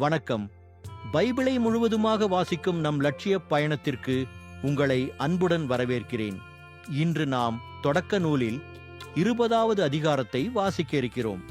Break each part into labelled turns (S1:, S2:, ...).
S1: வணக்கம். பைபிளை முழுவதுமாக வாசிக்கும் நம் லட்சிய பயணத்திற்கு உங்களை அன்புடன் வரவேற்கிறேன். இன்று நாம் தொடக்க நூலில் இருபதாவது அதிகாரத்தை வாசிக்க இருக்கிறோம்.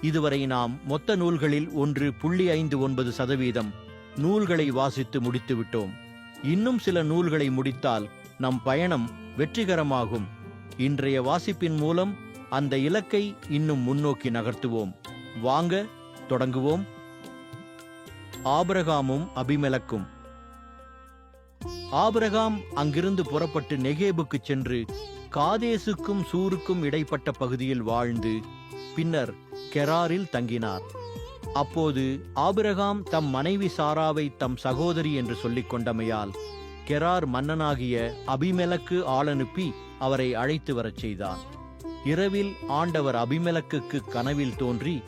S1: இதுவரை நாம் மொத்த நூல்களில் ஒன்று புள்ளி ஐந்து ஒன்பது சதவீதம் நூல்களை வாசித்து முடித்து விட்டோம். இன்னும் சில நூல்களை முடித்தால் நம் பயணம் வெற்றிகரமாகும். இன்றைய வாசிப்பின் மூலம் அந்த இலக்கை இன்னும் முன்னோக்கி நகர்த்துவோம். வாங்க தொடங்குவோம். ஆபரகாமும் அபிமெலக்கும். ஆபிரகாம் அங்கிருந்து புறப்பட்டு நெகேபுக்கு சென்று காதேசுக்கும் சூருக்கும் இடைப்பட்ட பகுதியில் வாழ்ந்து பின்னர் கெராரில் தங்கினார். அப்போது ஆபிரகாம் தம் மனைவி சாராவை தம் சகோதரி என்று சொல்லிக் கொண்டமையால் கெரார் மன்னனாகிய அபிமெலக்கு ஆளனுப்பி அவரை அழைத்து வரச் செய்தான். இரவில் ஆண்டவர் அபிமெலக்குக்கு கனவில் தோன்றி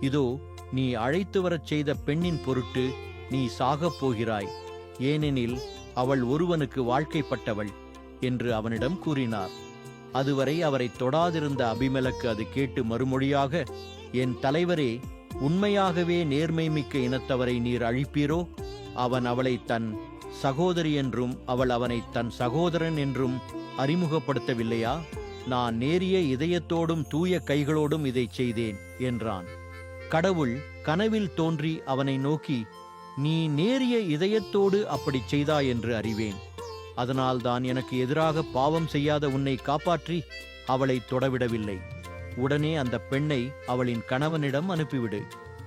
S1: இதோ நீ அழைத்து வரச் செய்த பெண்ணின் பொருட்டு நீ சாகப் போகிறாய். ஏனெனில் அவள் ஒருவனுக்கு வாழ்க்கைப்பட்டவள் என்று அவனிடம் கூறினார். அதுவரை அவரை தொடாதிருந்த அபிமலக்கு அது கேட்டு மறுமொழியாக என் தலைவரே உண்மையாகவே நேர்மை மிக்க இனத்தவரை நீர் அழிப்பீரோ? அவன் அவளை தன் சகோதரி என்றும் அவள் அவனை தன் சகோதரன் என்றும் அறிமுகப்படுத்தவில்லையா? நான் நேரிய இதயத்தோடும் தூய கைகளோடும் இதைச் செய்தேன் என்றான். கடவுள் கனவில் தோன்றி அவனை நோக்கி நீ நேரிய இதயத்தோடு அப்படிச் செய்தாய் என்று அறிவேன். அதனால் தான் எனக்கு எதிராக பாவம் செய்யாத உன்னை காப்பாற்றி அவளை தொடவிடவில்லை. உடனே அந்த பெண்ணை அவளின் கணவனிடம் அனுப்பிவிடு.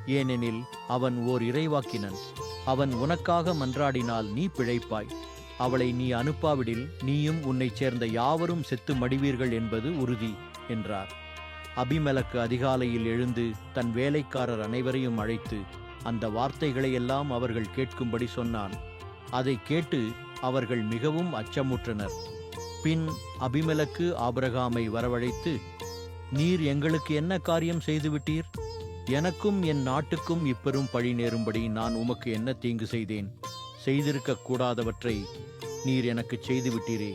S1: ஏனெனில் அவன் ஓர் இறைவாக்கினன். அவன் உனக்காக மன்றாடினால் நீ பிழைப்பாய். அவளை நீ அனுப்பாவிடில் நீயும் உன்னைச் சேர்ந்த யாவரும் செத்து மடிவீர்கள் என்பது உறுதி என்றார். அபிமலக்கு அதிகாலையில் எழுந்து தன் வேலைக்காரர் அனைவரையும் அழைத்து அந்த வார்த்தைகளையெல்லாம் அவர்கள் கேட்கும்படி சொன்னான். அதை கேட்டு அவர்கள் மிகவும் அச்சமுற்றனர். பின் அபிமலக்கு ஆபிரகாமை வரவழைத்து நீர் எங்களுக்கு என்ன காரியம் செய்துவிட்டீர் எனக்கும் என் நாட்டுக்கும் இப்பெரும் பழி நேரும்படி நான் உமக்கு என்ன தீங்கு செய்தேன்? செய்திருக்க கூடாதவற்றை நீர் எனக்கு செய்துவிட்டீரே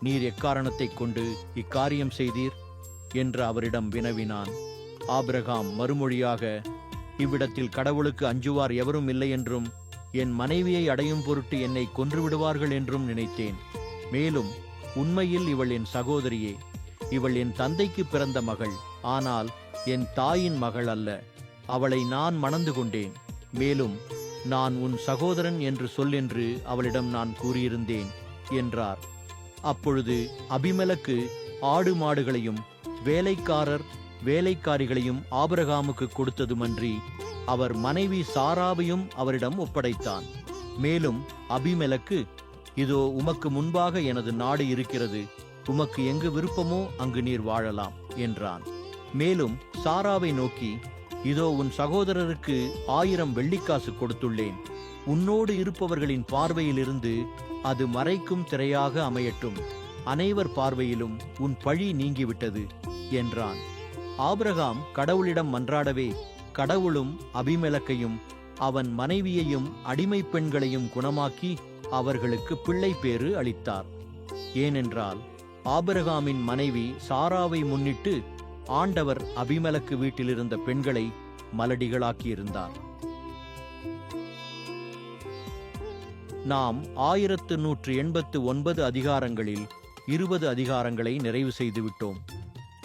S1: நீர் எக்காரணத்தைக் கொண்டு இக்காரியம் செய்தீர்? என்று அவரிடம் வினவினான். ஆபிரகாம் மறுமொழியாக இவ்விடத்தில் கடவுளுக்கு அஞ்சுவார் எவரும் இல்லை என்றும் என் மனைவியை அடையும் பொருட்டு என்னை கொன்று விடுவார்கள் என்றும் நினைத்தேன். மேலும் உண்மையில் இவள் என் சகோதரியே. இவள் என் தந்தைக்கு பிறந்த மகள். ஆனால் என் தாயின் மகள் அல்ல. அவளை நான் மணந்து கொண்டேன். மேலும் நான் உன் சகோதரன் என்று சொல் என்று அவளிடம் நான் கூறியிருந்தேன் என்றார். அப்பொழுது அபிமலக்கு ஆடு மாடுகளையும் வேலைக்காரர் வேலைக்காரிகளையும் ஆபிரகாமுக்கு கொடுத்ததுமன்றி அவர் மனைவி சாராவையும் அவரிடம் ஒப்படைத்தான். மேலும் அபிமெலக்கு இதோ உமக்கு முன்பாக எனது நாடு இருக்கிறது. உமக்கு எங்கு விருப்பமோ அங்கு நீர் வாழலாம் என்றான். மேலும் சாராவை நோக்கி இதோ உன் சகோதரருக்கு ஆயிரம் வெள்ளிக்காசு கொடுத்துள்ளேன். உன்னோடு இருப்பவர்களின் பார்வையிலிருந்து அது மறைக்கும் திரையாக அமையட்டும். அனைவர் பார்வையிலும் உன் பழி நீங்கிவிட்டது. என்றான். ஆபிரகாம் கடவுளிடம் மன்றாடவே கடவுளும் அபிமெலக்கையும் அவன் மனைவியையும் அடிமை பெண்களையும் குணமாக்கி அவர்களுக்கு பிள்ளை பேறு அளித்தார். ஏனென்றால் ஆபிரகாமின் மனைவி சாராவை முன்னிட்டு ஆண்டவர் அபிமெலக்கு வீட்டிலிருந்த பெண்களை மலடிகளாக்கியிருந்தார். நாம் ஆயிரத்து நூற்று எண்பத்து ஒன்பது அதிகாரங்களில் இருபது அதிகாரங்களை நிறைவு செய்துவிட்டோம்.